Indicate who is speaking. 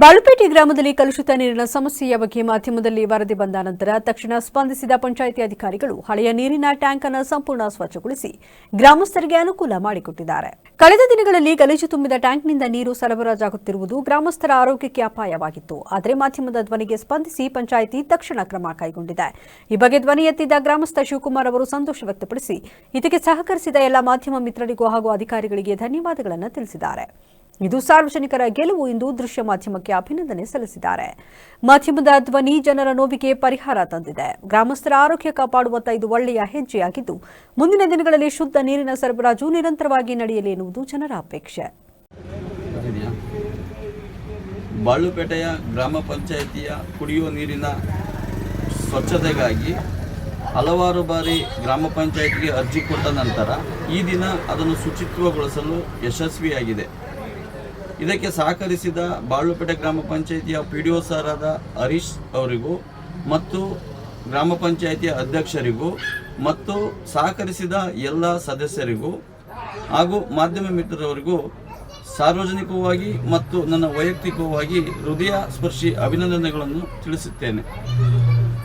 Speaker 1: ಬಾಳುಪೇಟೆ ಗ್ರಾಮದಲ್ಲಿ ಕಲುಷಿತ ನೀರಿನ ಸಮಸ್ಯೆಯ ಬಗ್ಗೆ ಮಾಧ್ಯಮದಲ್ಲಿ ವರದಿ ಬಂದ ನಂತರ ತಕ್ಷಣ ಸ್ಪಂದಿಸಿದ ಪಂಚಾಯಿತಿ ಅಧಿಕಾರಿಗಳು ಹಳೆಯ ನೀರಿನ ಟ್ಯಾಂಕ್ ಅನ್ನು ಸಂಪೂರ್ಣ ಸ್ವಚ್ಛಗೊಳಿಸಿ ಗ್ರಾಮಸ್ಥರಿಗೆ ಅನುಕೂಲ ಮಾಡಿಕೊಟ್ಟಿದ್ದಾರೆ. ಕಳೆದ ದಿನಗಳಲ್ಲಿ ಗಲೀಜು ತುಂಬಿದ ಟ್ಯಾಂಕ್ನಿಂದ ನೀರು ಸರಬರಾಜಾಗುತ್ತಿರುವುದು ಗ್ರಾಮಸ್ಥರ ಆರೋಗ್ಯಕ್ಕೆ ಅಪಾಯವಾಗಿತ್ತು. ಆದರೆ ಮಾಧ್ಯಮದ ಧ್ವನಿಗೆ ಸ್ಪಂದಿಸಿ ಪಂಚಾಯಿತಿ ತಕ್ಷಣ ಕ್ರಮ ಕೈಗೊಂಡಿದೆ. ಈ ಬಗ್ಗೆ ಧ್ವನಿ ಎತ್ತಿದ್ದ ಗ್ರಾಮಸ್ಥ ಶಿವಕುಮಾರ್ ಅವರು ಸಂತೋಷ ವ್ಯಕ್ತಪಡಿಸಿ, ಇದಕ್ಕೆ ಸಹಕರಿಸಿದ ಎಲ್ಲ ಮಾಧ್ಯಮ ಮಿತ್ರರಿಗೂ ಹಾಗೂ ಅಧಿಕಾರಿಗಳಿಗೆ ಧನ್ಯವಾದಗಳನ್ನು ತಿಳಿಸಿದ್ದಾರೆ. ಇದು ಸಾರ್ವಜನಿಕರ ಗೆಲುವು ಎಂದು ದೃಶ್ಯ ಮಾಧ್ಯಮಕ್ಕೆ ಅಭಿನಂದನೆ ಸಲ್ಲಿಸಿದ್ದಾರೆ. ಮಾಧ್ಯಮದ ಧ್ವನಿ ಜನರ ನೋವಿಗೆ ಪರಿಹಾರ ತಂದಿದೆ. ಗ್ರಾಮಸ್ಥರ ಆರೋಗ್ಯ ಕಾಪಾಡುವತ್ತ ಇದು ಒಳ್ಳೆಯ ಹೆಜ್ಜೆಯಾಗಿದ್ದು, ಮುಂದಿನ ದಿನಗಳಲ್ಲಿ ಶುದ್ಧ ನೀರಿನ ಸರಬರಾಜು ನಿರಂತರವಾಗಿ ನಡೆಯಲಿ ಎನ್ನುವುದು ಜನರ ಅಪೇಕ್ಷೆ.
Speaker 2: ಬಾಳುಪೇಟೆಯ ಗ್ರಾಮ ಪಂಚಾಯಿತಿಯ ಕುಡಿಯುವ ನೀರಿನ ಸ್ವಚ್ಛತೆಗಾಗಿ ಹಲವಾರು ಬಾರಿ ಗ್ರಾಮ ಪಂಚಾಯಿತಿಗೆ ಅರ್ಜಿ ಕೊಟ್ಟ ನಂತರ ಈ ದಿನ ಅದನ್ನು ಶುಚಿತ್ವಗೊಳಿಸಲು ಯಶಸ್ವಿಯಾಗಿದೆ. ಇದಕ್ಕೆ ಸಹಕರಿಸಿದ ಬಾಳುಪೇಟೆ ಗ್ರಾಮ ಪಂಚಾಯಿತಿಯ P D O sir Harish ಅವರಿಗೂ ಮತ್ತು ಗ್ರಾಮ ಪಂಚಾಯಿತಿಯ ಅಧ್ಯಕ್ಷರಿಗೂ ಮತ್ತು ಸಹಕರಿಸಿದ ಎಲ್ಲ ಸದಸ್ಯರಿಗೂ ಹಾಗೂ ಮಾಧ್ಯಮ ಮಿತ್ರರವರಿಗೂ ಸಾರ್ವಜನಿಕವಾಗಿ ಮತ್ತು ನನ್ನ ವೈಯಕ್ತಿಕವಾಗಿ ಹೃದಯ ಸ್ಪರ್ಶಿ ಅಭಿನಂದನೆಗಳನ್ನು ತಿಳಿಸುತ್ತೇನೆ.